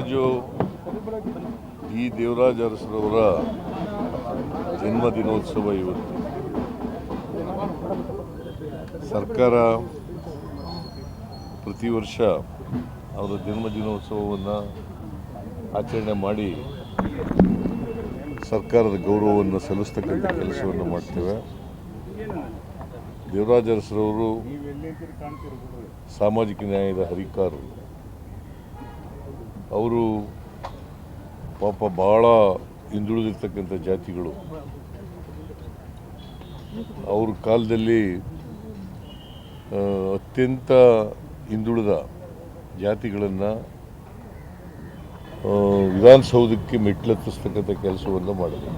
ದೇವರಾಜು ಈ ದೇವರಾಜ ಅರಸರವರ ಜನ್ಮ ದಿನೋತ್ಸವ ಇವತ್ತು. ಸರ್ಕಾರ ಪ್ರತಿ ವರ್ಷ ಅವರ ಜನ್ಮ ದಿನೋತ್ಸವವನ್ನು ಆಚರಣೆ ಮಾಡಿ ಸರ್ಕಾರದ ಗೌರವವನ್ನು ಸಲ್ಲಿಸ್ತಕ್ಕಂಥ ಕೆಲಸವನ್ನು ಮಾಡ್ತೇವೆ. ದೇವರಾಜ ಅರಸರವರು ಸಾಮಾಜಿಕ ನ್ಯಾಯದ ಹರಿಕಾರರು. ಅವರು ಪಾಪ ಭಾಳ ಹಿಂದುಳಿದಿರ್ತಕ್ಕಂಥ ಜಾತಿಗಳು. ಅವ್ರ ಕಾಲದಲ್ಲಿ ಅತ್ಯಂತ ಹಿಂದುಳಿದ ಜಾತಿಗಳನ್ನು ವಿಧಾನಸೌಧಕ್ಕೆ ಮೆಟ್ಲೆತ್ತಿಸ್ತಕ್ಕಂಥ ಕೆಲಸವನ್ನು ಮಾಡಿದರು.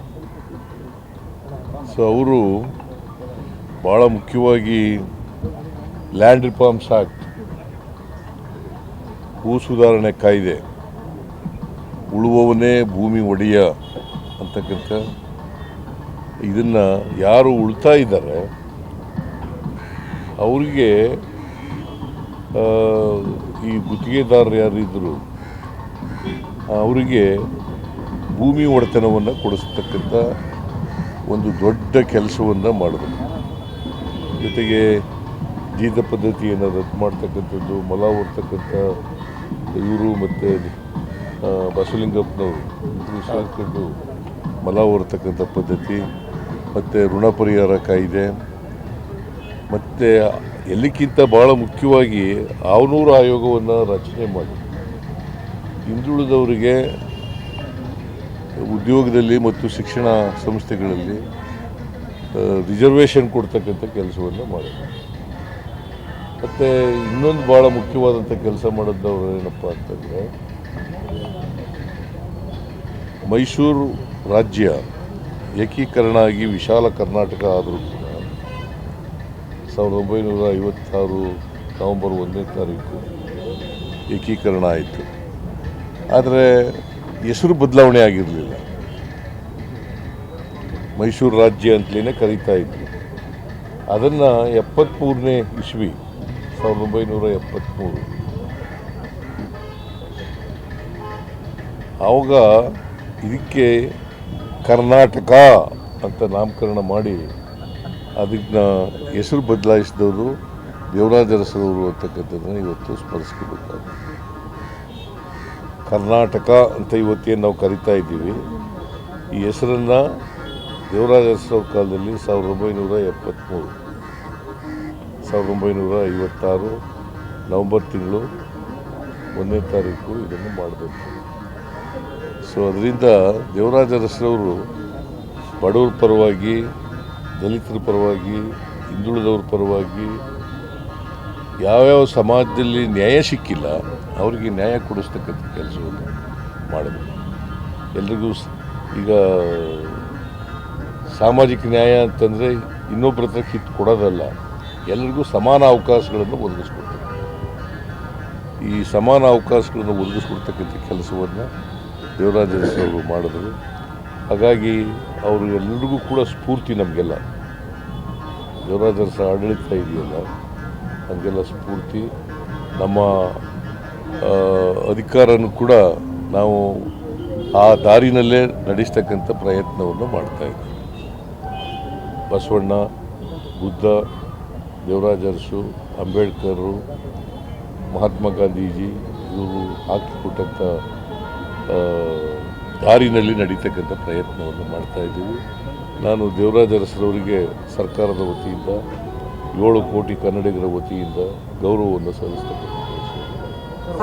ಸೊ ಅವರು ಭಾಳ ಮುಖ್ಯವಾಗಿ ಲ್ಯಾಂಡ್ ರಿಫಾರ್ಮ್ಸ್ ಆ್ಯಕ್ಟ್ ಭೂ ಸುಧಾರಣೆ ಕಾಯ್ದೆ ಉಳುವವನೇ ಭೂಮಿ ಒಡೆಯ ಅಂತಕ್ಕಂಥ ಇದನ್ನು ಯಾರು ಉಳ್ತಾ ಇದ್ದಾರೆ, ಅವರಿಗೆ ಈ ಗುತ್ತಿಗೆದಾರರು ಯಾರಿದ್ದರು ಅವರಿಗೆ ಭೂಮಿ ಒಡೆತನವನ್ನು ಕೊಡಿಸ್ತಕ್ಕಂಥ ಒಂದು ದೊಡ್ಡ ಕೆಲಸವನ್ನು ಮಾಡಿದ್ರು ಜೊತೆಗೆ ಜೀತ ಪದ್ಧತಿಯನ್ನು ರದ್ದು ಮಾಡ್ತಕ್ಕಂಥದ್ದು, ಮೊಲ ಹೊರ್ತಕ್ಕಂಥ ಇವರು ಮತ್ತು ಬಸವಲಿಂಗಪ್ಪನವರು ಇಬ್ಬರು ಹೊರತಕ್ಕಂಥ ಹೊರ್ತಕ್ಕಂಥ ಪದ್ಧತಿ, ಮತ್ತು ಋಣ ಪರಿಹಾರ ಕಾಯಿದೆ, ಮತ್ತು ಎಲ್ಲಕ್ಕಿಂತ ಭಾಳ ಮುಖ್ಯವಾಗಿ ಆವನೂರು ಆಯೋಗವನ್ನು ರಚನೆ ಮಾಡಿ. ಹಿಂದುಳಿದವರಿಗೆ ಉದ್ಯೋಗದಲ್ಲಿ ಮತ್ತು ಶಿಕ್ಷಣ ಸಂಸ್ಥೆಗಳಲ್ಲಿ ರಿಸರ್ವೇಷನ್ ಕೊಡ್ತಕ್ಕಂಥ ಕೆಲಸವನ್ನು ಮಾಡಿದೆ ಮತ್ತು ಇನ್ನೊಂದು ಭಾಳ ಮುಖ್ಯವಾದಂಥ ಕೆಲಸ ಮಾಡಿದ್ದವರು ಏನಪ್ಪ ಅಂತಂದರೆ ಮೈಸೂರು ರಾಜ್ಯ ಏಕೀಕರಣ ಆಗಿ ವಿಶಾಲ ಕರ್ನಾಟಕ ಆದರೂ ಕೂಡ ಸಾವಿರದ ಒಂಬೈನೂರ ಐವತ್ತಾರು ನವಂಬರ್ ಒಂದನೇ ತಾರೀಕು ಏಕೀಕರಣ ಆಯಿತು. ಆದರೆ ಹೆಸರು ಬದಲಾವಣೆ ಆಗಿರಲಿಲ್ಲ. ಮೈಸೂರು ರಾಜ್ಯ ಅಂತಲೇ ಕರೀತಾ ಇದ್ವಿ ಅದನ್ನು ಎಪ್ಪತ್ತ್ಮೂರನೇ ಇಸ್ವಿ, ಸಾವಿರದ ಒಂಬೈನೂರ ಎಪ್ಪತ್ತ್ಮೂರು ಆವಾಗ ಇದಕ್ಕೆ ಕರ್ನಾಟಕ ಅಂತ ನಾಮಕರಣ ಮಾಡಿ ಅದನ್ನ ಹೆಸರು ಬದಲಾಯಿಸಿದವರು ದೇವರಾಜ ಅರಸರವರು ಅಂತಕ್ಕಂಥದ್ದನ್ನು ಇವತ್ತು ಸ್ಮರಿಸ್ಕೋಬೇಕಾಗುತ್ತೆ. ಕರ್ನಾಟಕ ಅಂತ ಇವತ್ತೇನು ನಾವು ಕರಿತಾ ಇದ್ದೀವಿ, ಈ ಹೆಸರನ್ನು ದೇವರಾಜ ಅರಸರವ್ರ ಕಾಲದಲ್ಲಿ ಸಾವಿರದ ಒಂಬೈನೂರ ಎಪ್ಪತ್ತ್ಮೂರು ಸಾವಿರದ ಒಂಬೈನೂರ ಐವತ್ತಾರು ನವಂಬರ್ ತಿಂಗಳು ಒಂದನೇ ತಾರೀಕು ಇದನ್ನು ಮಾಡಬೇಕು. ಸೊ ಅದರಿಂದ ದೇವರಾಜ ಅರಸರವರು ಬಡವರ ಪರವಾಗಿ, ದಲಿತರ ಪರವಾಗಿ, ಹಿಂದುಳಿದವ್ರ ಪರವಾಗಿ ಯಾವ್ಯಾವ ಸಮಾಜದಲ್ಲಿ ನ್ಯಾಯ ಸಿಕ್ಕಿಲ್ಲ, ಅವರಿಗೆ ನ್ಯಾಯ ಕೊಡಿಸ್ತಕ್ಕಂಥ ಕೆಲಸವನ್ನು ಮಾಡಿದ್ರು. ಎಲ್ರಿಗೂ ಈಗ ಸಾಮಾಜಿಕ ನ್ಯಾಯ ಅಂತಂದರೆ ಇನ್ನೊಬ್ಬರ ಹತ್ರ ಕಿತ್ತು ಕೊಡೋದಲ್ಲ, ಎಲ್ರಿಗೂ ಸಮಾನ ಅವಕಾಶಗಳನ್ನು ಒದಗಿಸ್ಕೊಡ್ತಾರೆ ಈ ಸಮಾನ ಅವಕಾಶಗಳನ್ನು ಒದಗಿಸ್ಕೊಡ್ತಕ್ಕಂಥ ಕೆಲಸವನ್ನು ದೇವರಾಜ ಅವರು ಮಾಡಿದ್ರು. ಹಾಗಾಗಿ ಅವರು ಎಲ್ಲರಿಗೂ ಕೂಡ ಸ್ಫೂರ್ತಿ ನಮಗೆಲ್ಲ. ದೇವರಾಜ ಅರಸ ಆಡಳಿತ ಇದೆಯಲ್ಲ, ನಮಗೆಲ್ಲ ಸ್ಫೂರ್ತಿ. ನಮ್ಮ ಅಧಿಕಾರನೂ ಕೂಡ ನಾವು ಆ ದಾರಿನಲ್ಲೇ ನಡೆಸ್ತಕ್ಕಂಥ ಪ್ರಯತ್ನವನ್ನು ಮಾಡ್ತಾ ಇದ್ದೀವಿ. ಬಸವಣ್ಣ, ಬುದ್ಧ ದೇವರಾಜ ಅರಸು ಅಂಬೇಡ್ಕರು, ಮಹಾತ್ಮ ಗಾಂಧೀಜಿ, ಇವರು ಹಾಕಿಕೊಟ್ಟಂಥ ದಾರಿನಲ್ಲಿ ನಡೀತಕ್ಕಂಥ ಪ್ರಯತ್ನವನ್ನು ಮಾಡ್ತಾ ಇದ್ದೀವಿ. ನಾನು ದೇವರಾಜ ಅರಸರವರಿಗೆ ಸರ್ಕಾರದ ವತಿಯಿಂದ ಏಳು ಕೋಟಿ ಕನ್ನಡಿಗರ ವತಿಯಿಂದ ಗೌರವವನ್ನು ಸಲ್ಲಿಸ್ತಕ್ಕಂಥ